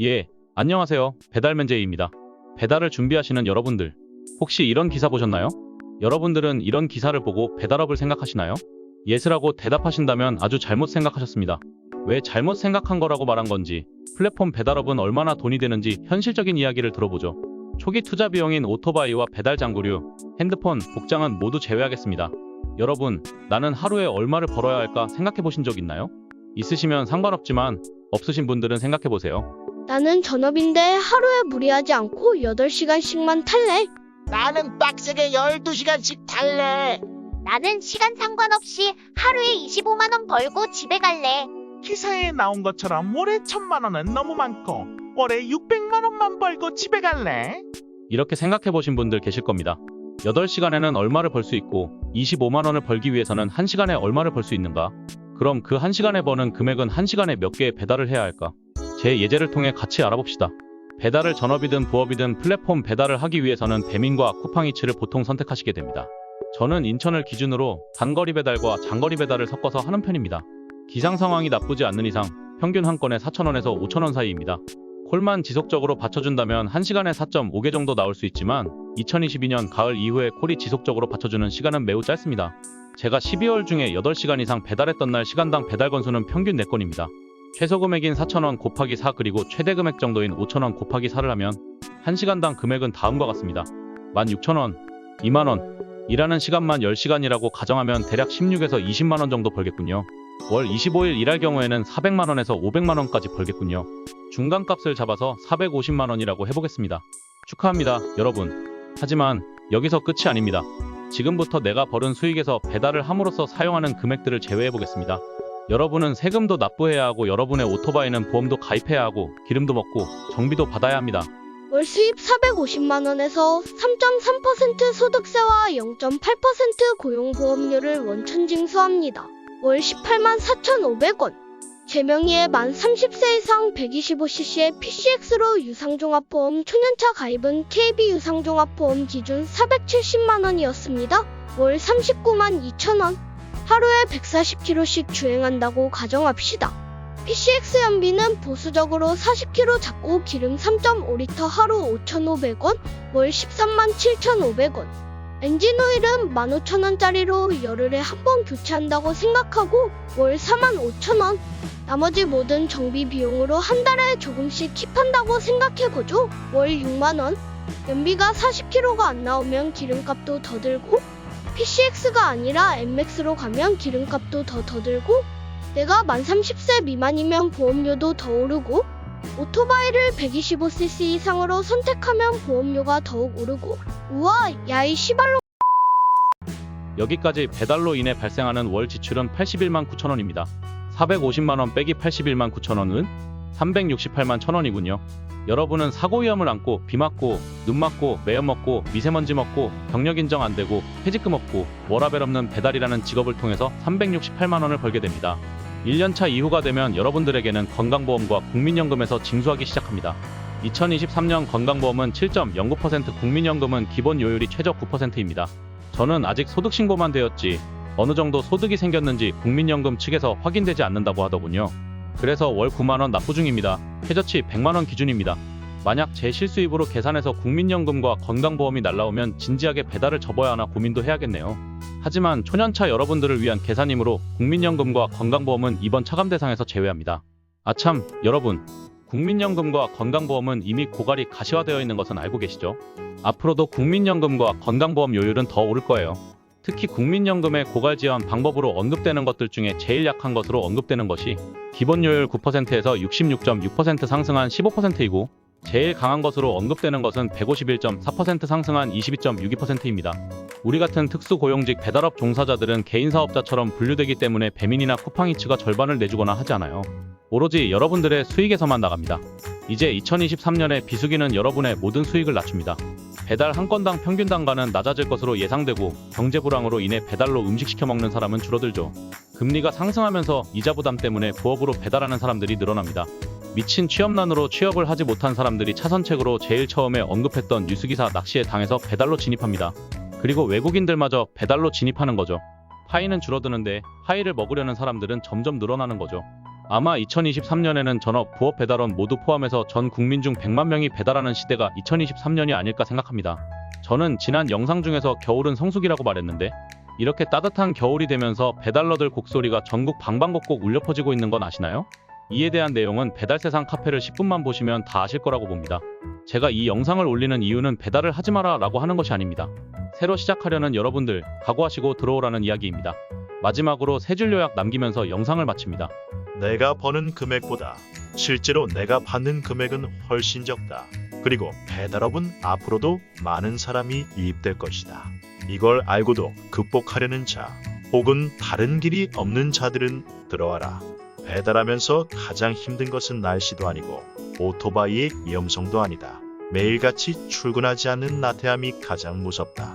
예, 안녕하세요. 배달맨 제이입니다. 배달을 준비하시는 여러분들, 혹시 이런 기사 보셨나요? 여러분들은 이런 기사를 보고 배달업을 생각하시나요? 예스라고 대답하신다면 아주 잘못 생각하셨습니다. 왜 잘못 생각한 거라고 말한 건지, 플랫폼 배달업은 얼마나 돈이 되는지 현실적인 이야기를 들어보죠. 초기 투자 비용인 오토바이와 배달 장구류, 핸드폰, 복장은 모두 제외하겠습니다. 여러분, 나는 하루에 얼마를 벌어야 할까 생각해 보신 적 있나요? 있으시면 상관없지만 없으신 분들은 생각해 보세요. 나는 전업인데 하루에 무리하지 않고 8시간씩만 탈래. 나는 빡세게 12시간씩 탈래. 나는 시간 상관없이 하루에 25만 원 벌고 집에 갈래. 기사에 나온 것처럼 월에 천만 원은 너무 많고 월에 600만 원만 벌고 집에 갈래. 이렇게 생각해 보신 분들 계실 겁니다. 8시간에는 얼마를 벌 수 있고 25만 원을 벌기 위해서는 1시간에 얼마를 벌 수 있는가? 그럼 그 1시간에 버는 금액은 1시간에 몇 개의 배달을 해야 할까? 제 예제를 통해 같이 알아봅시다. 배달을 전업이든 부업이든 플랫폼 배달을 하기 위해서는 배민과 쿠팡이츠를 보통 선택하시게 됩니다. 저는 인천을 기준으로 단거리 배달과 장거리 배달을 섞어서 하는 편입니다. 기상 상황이 나쁘지 않는 이상 평균 한 건에 4,000원에서 5,000원 사이입니다. 콜만 지속적으로 받쳐준다면 1시간에 4.5개 정도 나올 수 있지만 2022년 가을 이후에 콜이 지속적으로 받쳐주는 시간은 매우 짧습니다. 제가 12월 중에 8시간 이상 배달했던 날 시간당 배달 건수는 평균 4건입니다. 최소 금액인 4,000원 곱하기 4 그리고 최대 금액 정도인 5,000원 곱하기 4를 하면 1시간당 금액은 다음과 같습니다. 16,000원, 2만원, 일하는 시간만 10시간이라고 가정하면 대략 16에서 20만원 정도 벌겠군요. 월 25일 일할 경우에는 400만원에서 500만원까지 벌겠군요. 중간값을 잡아서 450만원이라고 해보겠습니다. 축하합니다, 여러분. 하지만 여기서 끝이 아닙니다. 지금부터 내가 벌은 수익에서 배달을 함으로써 사용하는 금액들을 제외해 보겠습니다. 여러분은 세금도 납부해야 하고 여러분의 오토바이는 보험도 가입해야 하고 기름도 먹고 정비도 받아야 합니다. 월 수입 450만 원에서 3.3% 소득세와 0.8% 고용보험료를 원천 징수합니다. 월 18만 4,500원. 제 명의의 만 30세 이상 125cc의 PCX로 유상종합보험 초년차 가입은 KB 유상종합보험 기준 470만 원이었습니다. 월 39만 2천 원. 하루에 140km씩 주행한다고 가정합시다. PCX 연비는 보수적으로 40km 잡고 기름 3.5리터 하루 5,500원, 월 13만 7,500원. 엔진 오일은 15,000원짜리로 열흘에 한 번 교체한다고 생각하고 월 4만 5천원. 나머지 모든 정비 비용으로 한 달에 조금씩 킵한다고 생각해보죠. 월 6만원. 연비가 40km가 안 나오면 기름값도 더 들고 PCX가 아니라 MX로 가면 기름값도 더 더 들고 내가 만 30세 미만이면 보험료도 더 오르고 오토바이를 125cc 이상으로 선택하면 보험료가 더욱 오르고 우와 야이 시발로 여기까지 배달로 인해 발생하는 월 지출은 81만 9천원입니다. 450만원 빼기 81만 9천원은 368만 1천원이군요. 여러분은 사고 위험을 안고 비 맞고 눈 맞고 매연 먹고 미세먼지 먹고 경력 인정 안 되고 퇴직금 없고 워라벨 없는 배달이라는 직업을 통해서 368만 원을 벌게 됩니다. 1년차 이후가 되면 여러분들에게는 건강보험과 국민연금에서 징수하기 시작합니다. 2023년 건강보험은 7.09% 국민연금은 기본 요율이 최저 9%입니다. 저는 아직 소득 신고만 되었지 어느 정도 소득이 생겼는지 국민연금 측에서 확인되지 않는다고 하더군요. 그래서 월 9만원 납부 중입니다. 최저치 100만원 기준입니다. 만약 제 실수입으로 계산해서 국민연금과 건강보험이 날라오면 진지하게 배달을 접어야 하나 고민도 해야겠네요. 하지만 초년차 여러분들을 위한 계산이므로 국민연금과 건강보험은 이번 차감 대상에서 제외합니다. 아참, 여러분. 국민연금과 건강보험은 이미 고갈이 가시화되어 있는 것은 알고 계시죠? 앞으로도 국민연금과 건강보험 요율은 더 오를 거예요. 특히 국민연금의 고갈 지원 방법으로 언급되는 것들 중에 제일 약한 것으로 언급되는 것이 기본요율 9%에서 66.6% 상승한 15%이고 제일 강한 것으로 언급되는 것은 151.4% 상승한 22.62%입니다. 우리 같은 특수고용직 배달업 종사자들은 개인 사업자처럼 분류되기 때문에 배민이나 쿠팡이츠가 절반을 내주거나 하지 않아요. 오로지 여러분들의 수익에서만 나갑니다. 이제 2023년에 비수기는 여러분의 모든 수익을 낮춥니다. 배달 한 건당 평균 단가는 낮아질 것으로 예상되고 경제 불황으로 인해 배달로 음식 시켜 먹는 사람은 줄어들죠. 금리가 상승하면서 이자 부담 때문에 부업으로 배달하는 사람들이 늘어납니다. 미친 취업난으로 취업을 하지 못한 사람들이 차선책으로 제일 처음에 언급했던 뉴스기사 낚시에 당해서 배달로 진입합니다. 그리고 외국인들마저 배달로 진입하는 거죠. 파이는 줄어드는데 파이를 먹으려는 사람들은 점점 늘어나는 거죠. 아마 2023년에는 전업, 부업 배달원 모두 포함해서 전 국민 중 100만 명이 배달하는 시대가 2023년이 아닐까 생각합니다. 저는 지난 영상 중에서 겨울은 성수기라고 말했는데 이렇게 따뜻한 겨울이 되면서 배달러들 곡소리가 전국 방방곡곡 울려 퍼지고 있는 건 아시나요? 이에 대한 내용은 배달세상 카페를 10분만 보시면 다 아실 거라고 봅니다. 제가 이 영상을 올리는 이유는 배달을 하지 마라 라고 하는 것이 아닙니다. 새로 시작하려는 여러분들 각오하시고 들어오라는 이야기입니다. 마지막으로 세 줄 요약 남기면서 영상을 마칩니다. 내가 버는 금액보다 실제로 내가 받는 금액은 훨씬 적다. 그리고 배달업은 앞으로도 많은 사람이 이입될 것이다. 이걸 알고도 극복하려는 자, 혹은 다른 길이 없는 자들은 들어와라. 배달하면서 가장 힘든 것은 날씨도 아니고 오토바이의 위험성도 아니다. 매일같이 출근하지 않는 나태함이 가장 무섭다.